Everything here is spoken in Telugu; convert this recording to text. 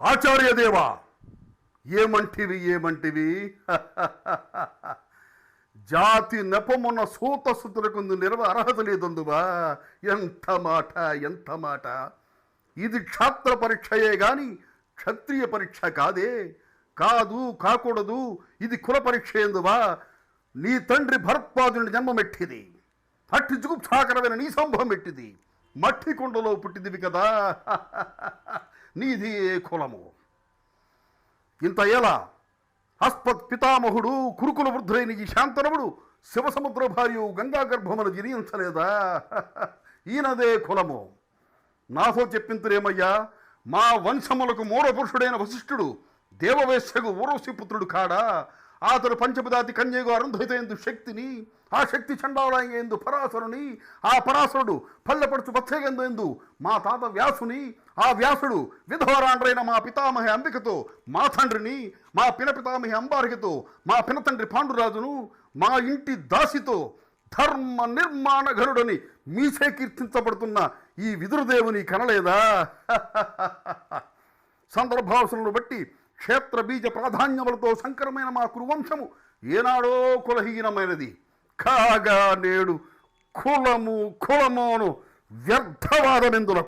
ఆచార్యదేవా ఏమంటివి ఏమంటివి? జాతి నెపమున్న సూతసుతులకు నిలవ అర్హత లేదందువా? ఎంత మాట ఎంత మాట? ఇది క్షాత్ర పరీక్షయే గాని క్షత్రియ పరీక్ష కాదే. కాదు కాకూడదు ఇది కుల పరీక్ష ఎందువా? నీ తండ్రి భరత్పాదుని జన్మమెట్టిది. అట్టి జుగుప్సాకరమైన నీ సంభవం ఎట్టిది మట్టి కుండలో పుట్టిదివి కదా. నీది ఏ కులము? ఇంత ఎలా? అస్పత్ పితామహుడు కురుకుల వృద్ధులైన ఈ శాంతనవుడు శివసముద్ర భార్యు గంగా గర్భమును జనించలేదా? ఈయనదే కులము. నాతో చెప్పింతురేమయ్యా? మా వంశములకు మూల పురుషుడైన వశిష్ఠుడు దేవవేశ్యకు ఊరవశి పుత్రుడు కాడా? అతడు పంచపదాతి కన్యగు అరుంధత ఎందు శక్తిని ఆ శక్తి చండాలయంగా ఎందు పరాశరుని ఆ పరాశరుడు పల్లెపడుచు బత్సయందు ఎందు మా తాత వ్యాసుని ఆ వ్యాసుడు విధవరాండ్రైన మా పితామహి అంబికతో మా తండ్రిని మా పిన పితామహి అంబారికతో మా పినతండ్రి పాండురాజును మా ఇంటి దాసితో ధర్మ నిర్మాణ ఘనుడని మీసే కీర్తించబడుతున్న ఈ విదురుదేవుని కనలేదా? సందర్భావసరను బట్టి క్షేత్ర బీజ ప్రాధాన్యములతో సంకరమైన మా కురువంశము ఏనాడో కులహీనమైనది. కాగా నేడు కులము కులమోను వ్యర్థవాదమెందులకు?